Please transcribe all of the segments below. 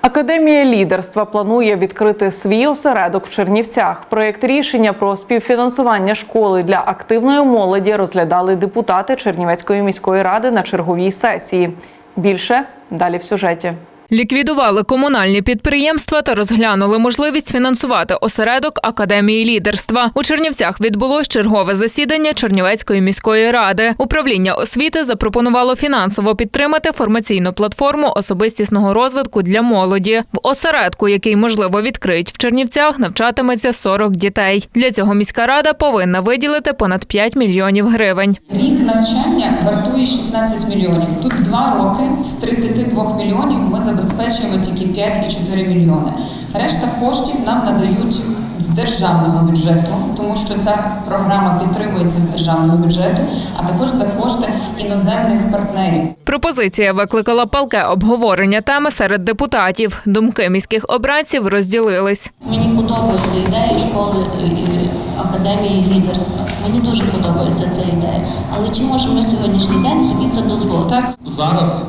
Академія лідерства планує відкрити свій осередок в Чернівцях. Проєкт рішення про співфінансування школи для активної молоді розглядали депутати Чернівецької міської ради на черговій сесії. Більше далі в сюжеті. Ліквідували комунальні підприємства та розглянули можливість фінансувати осередок Академії лідерства. У Чернівцях відбулось чергове засідання Чернівецької міської ради. Управління освіти запропонувало фінансово підтримати формаційну платформу особистісного розвитку для молоді. В осередку, який можливо відкриють в Чернівцях, навчатиметься 40 дітей. Для цього міська рада повинна виділити понад 5 мільйонів гривень. Рік навчання вартує 16 мільйонів. Тут два роки з 32 мільйонів ми забезпечуємо тільки 5,4 мільйони. Решта коштів нам надають з державного бюджету, тому що ця програма підтримується з державного бюджету, а також за кошти іноземних партнерів. Пропозиція викликала палке обговорення теми серед депутатів. Думки міських обранців розділились. Мені подобаються ідеї школи е, е, академії лідерства. Мені дуже подобається ця ідея. Але чи можемо сьогоднішній день собі це дозволити? Так. Зараз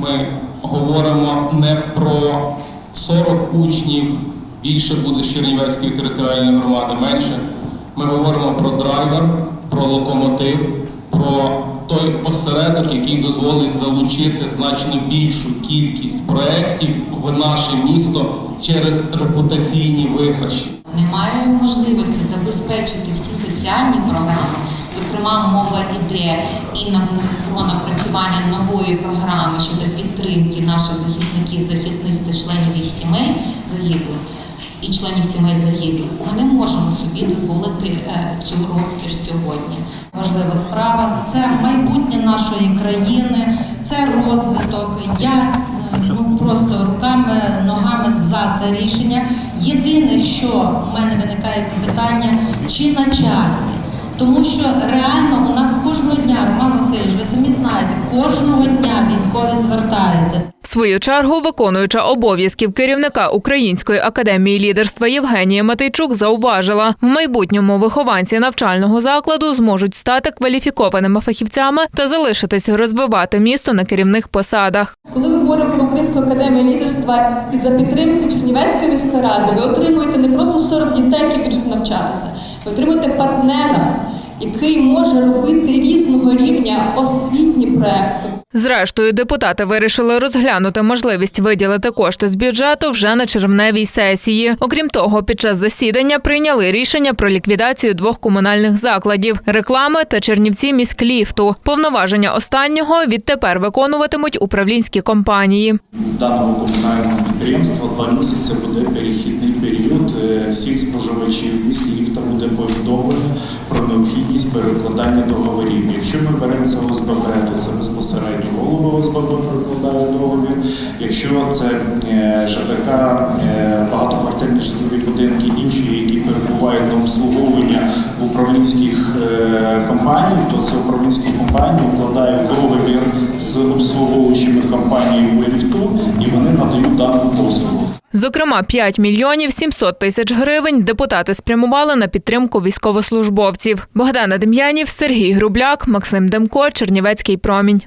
ми говоримо не про 40 учнів, більше буде Чернівецької територіальної громади, менше. Ми говоримо про драйвер, про локомотив, про той осередок, який дозволить залучити значно більшу кількість проєктів в наше місто через репутаційні виграші. немає можливості забезпечити всі соціальні програми. Зокрема, мова йде і на про напрацювання нової програми щодо підтримки наших захисників, захисниць членів їх сімей загиблих і членів сімей загиблих. Ми не можемо собі дозволити е, цю розкіш сьогодні. важлива справа. Це майбутнє нашої країни, це розвиток. Я е, ну просто руками, ногами за це рішення. Єдине, що в мене виникає запитання, чи на часі. Тому що реально у нас кожного дня, Роман Васильович, ви самі знаєте, кожного дня військові звертаються. В свою чергу, виконуюча обов'язків керівника Української академії лідерства Євгенія Матейчук зауважила, в майбутньому вихованці навчального закладу зможуть стати кваліфікованими фахівцями та залишитись розвивати місто на керівних посадах. Коли ви говорите про Українську академію лідерства і за підтримки Чернівецької міської ради, ви отримуєте не просто 40 дітей, які будуть навчатися, ви отримуєте партнера, який може робити різного рівня освітні проекти. Зрештою, депутати вирішили розглянути можливість виділити кошти з бюджету вже на червневій сесії. Окрім того, під час засідання прийняли рішення про ліквідацію двох комунальних закладів реклами та Чернівці міськліфту. Повноваження останнього відтепер виконуватимуть управлінські компанії. даного комунального підприємства два місяці буде перехідний період. Е, Всіх споживачів міськліфта буде повідомлено про необхідність перекладання договорів. Якщо ми беремо це ОСББ, то це безпосередньо голова ОСББ перекладає договір. Якщо це е, ЖБК, е, багатоквартирні житлові будинки, інші, які перебувають на обслуговування в управлінських компаній, то це управлінські компанії укладають договір з обслуговуючими компаніями ліфту, і вони надають дану послугу. Зокрема, 5 мільйонів 700 тисяч гривень депутати спрямували на підтримку військовослужбовців. Богдана Дем'янів, Сергій Грубляк, Максим Демко, Чернівецький промінь.